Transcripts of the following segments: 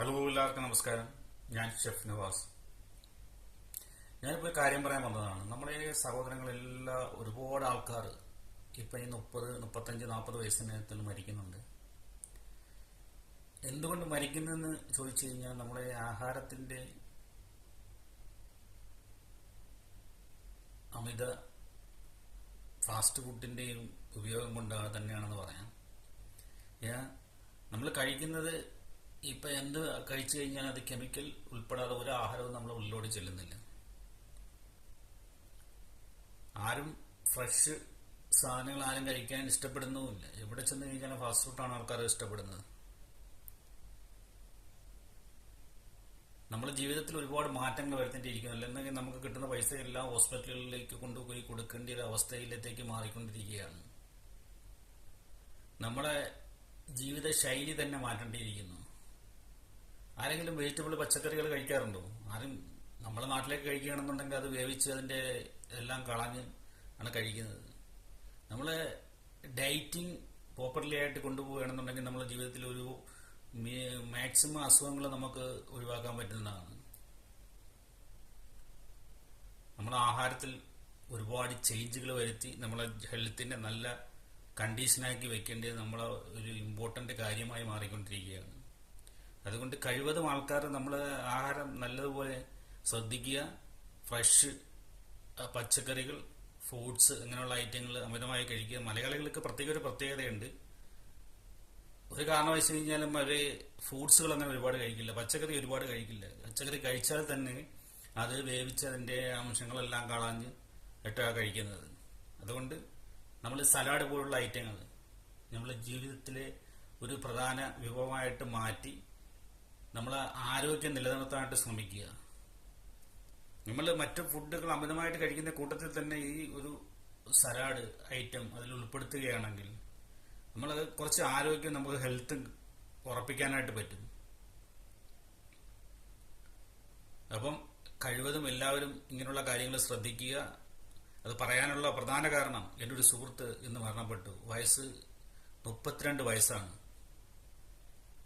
Hello എല്ലാവർക്കും നമസ്കാരം. ഞാൻ ഷെഫ് നവാസ്. ഞാനിപ്പോൾ ഒരു കാര്യം പറയാൻ വന്നതാണ്. നമ്മുടെ സഹോദരങ്ങളെല്ലാം ഒരുപാട് ആൾക്കാർ ഇപ്പം ഈ മുപ്പത് മുപ്പത്തഞ്ച് നാൽപ്പത് വയസ്സിനകത്തിൽ മരിക്കുന്നുണ്ട്. എന്തുകൊണ്ട് മരിക്കുന്നെന്ന് ചോദിച്ചു കഴിഞ്ഞാൽ നമ്മുടെ ആഹാരത്തിന്റെ അമിത ഫാസ്റ്റ് ഫുഡിന്റെയും ഉപയോഗം കൊണ്ട് തന്നെയാണെന്ന് പറയാം. നമ്മൾ കഴിക്കുന്നത് ഇപ്പൊ എന്ത് കഴിച്ചു കഴിഞ്ഞാൽ അത് കെമിക്കൽ ഉൾപ്പെടാതെ ഒരു ആഹാരവും നമ്മൾ ഉള്ളിലോട് ചെല്ലുന്നില്ല. ആരും ഫ്രഷ് സാധനങ്ങൾ ആരും കഴിക്കാൻ ഇഷ്ടപ്പെടുന്നുമില്ല. എവിടെ ചെന്ന് കഴിഞ്ഞാൽ ഫാസ്റ്റ് ഫുഡാണ് ആൾക്കാർ ഇഷ്ടപ്പെടുന്നത്. നമ്മുടെ ജീവിതത്തിൽ ഒരുപാട് മാറ്റങ്ങൾ വരുത്തേണ്ടിയിരിക്കുന്നു അല്ലെന്നെങ്കിൽ നമുക്ക് കിട്ടുന്ന പൈസ എല്ലാം ഹോസ്പിറ്റലുകളിലേക്ക് കൊണ്ടുപോയി കൊടുക്കേണ്ട ഒരു അവസ്ഥയിലേക്ക് മാറിക്കൊണ്ടിരിക്കുകയാണ്. നമ്മുടെ ജീവിത ശൈലി തന്നെ മാറ്റേണ്ടിയിരിക്കുന്നു. ആരെങ്കിലും വെജിറ്റബിൾ പച്ചക്കറികൾ കഴിക്കാറുണ്ടോ? ആരും നമ്മളെ നാട്ടിലേക്ക് കഴിക്കുകയാണെന്നുണ്ടെങ്കിൽ അത് വേവിച്ച് അതിന്റെ എല്ലാം കളഞ്ഞ് ആണ് കഴിക്കുന്നത്. നമ്മൾ ഡയറ്റിംഗ് പ്രോപ്പർലി ആയിട്ട് കൊണ്ടുപോവുകയാണെന്നുണ്ടെങ്കിൽ നമ്മുടെ ജീവിതത്തിൽ ഒരു മാക്സിമം അസുഖങ്ങൾ നമുക്ക് ഒഴിവാക്കാൻ പറ്റുന്നതാണ്. നമ്മുടെ ആഹാരത്തിൽ ഒരുപാട് ചേഞ്ചുകൾ വരുത്തി നമ്മളെ ഹെൽത്തിനെ നല്ല കണ്ടീഷനാക്കി വെക്കേണ്ടത് നമ്മളെ ഒരു ഇമ്പോർട്ടന്റ് കാര്യമായി മാറിക്കൊണ്ടിരിക്കുകയാണ്. അതുകൊണ്ട് കഴിവതും ആൾക്കാർ നമ്മൾ ആഹാരം നല്ലതുപോലെ ശ്രദ്ധിക്കുക. ഫ്രഷ് പച്ചക്കറികൾ ഫ്രൂട്ട്സ് ഇങ്ങനെയുള്ള ഐറ്റങ്ങൾ അമിതമായി കഴിക്കുക. മലയാളികൾക്ക് പ്രത്യേക ഒരു പ്രത്യേകതയുണ്ട്. ഒരു കാരണം വെച്ച് കഴിഞ്ഞാലും അവർ ഫ്രൂട്ട്സുകൾ അങ്ങനെ ഒരുപാട് കഴിക്കില്ല. പച്ചക്കറി ഒരുപാട് കഴിക്കില്ല. പച്ചക്കറി കഴിച്ചാൽ തന്നെ അത് വേവിച്ച് അതിന്റെ അംശങ്ങളെല്ലാം കളഞ്ഞ് ഇട്ടാണ് കഴിക്കുന്നത്. അതുകൊണ്ട് നമ്മൾ സലാഡ് പോലുള്ള ഐറ്റങ്ങൾ നമ്മൾ ജീവിതത്തിലെ ഒരു പ്രധാന വിഭവമായിട്ട് മാറ്റി നമ്മൾ ആരോഗ്യം നിലനിർത്താനായിട്ട് ശ്രമിക്കുക. നമ്മൾ മറ്റു ഫുഡുകൾ അമിതമായിട്ട് കഴിക്കുന്ന കൂട്ടത്തിൽ തന്നെ ഈ ഒരു സലാഡ് ഐറ്റം അതിൽ ഉൾപ്പെടുത്തുകയാണെങ്കിൽ നമ്മൾ കുറച്ച് ആരോഗ്യം നമുക്ക് ഹെൽത്ത് ഉറപ്പിക്കാനായിട്ട് പറ്റും. അപ്പം കഴിവതും എല്ലാവരും ഇങ്ങനെയുള്ള കാര്യങ്ങൾ ശ്രദ്ധിക്കുക. അത് പറയാനുള്ള പ്രധാന കാരണം എന്റെ ഒരു സുഹൃത്ത് ഇന്ന് മരണപ്പെട്ടു. വയസ്സ് മുപ്പത്തിരണ്ട് വയസ്സാണ്.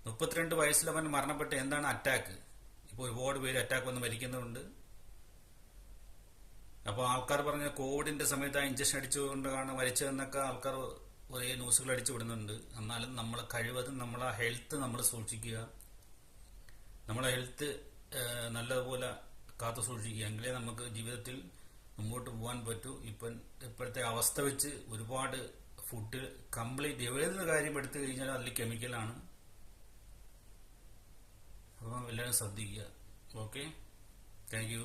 മുപ്പത്തിരണ്ട് വയസ്സിൽ അവൻ മരണപ്പെട്ട് എന്താണ് അറ്റാക്ക് ഇപ്പോൾ ഒരുപാട് പേര് അറ്റാക്ക് വന്ന് മരിക്കുന്നുണ്ട്. അപ്പോൾ ആൾക്കാർ പറഞ്ഞ കോവിഡിന്റെ സമയത്ത് ആ ഇഞ്ചക്ഷൻ അടിച്ചുകൊണ്ടാണ് മരിച്ചതെന്നൊക്കെ ആൾക്കാർ ഒരേ ന്യൂസുകൾ അടിച്ചു വിടുന്നുണ്ട്. എന്നാലും നമ്മൾ കഴിവതും നമ്മളെ ഹെൽത്ത് നമ്മൾ സൂക്ഷിക്കുക. നമ്മളെ ഹെൽത്ത് നല്ലതുപോലെ കാത്തു സൂക്ഷിക്കുക. എങ്കിലേ നമുക്ക് ജീവിതത്തിൽ മുമ്പോട്ട് പോകാൻ പറ്റൂ. ഇപ്പം ഇപ്പോഴത്തെ അവസ്ഥ വെച്ച് ഒരുപാട് ഫുഡ് കംപ്ലീറ്റ് ഏതൊരു കാര്യം എടുത്തു കഴിഞ്ഞാൽ അതിൽ കെമിക്കലാണ് അപ്പോൾ എല്ലാവരും ശ്രദ്ധിക്കുക ഓക്കെ താങ്ക് യു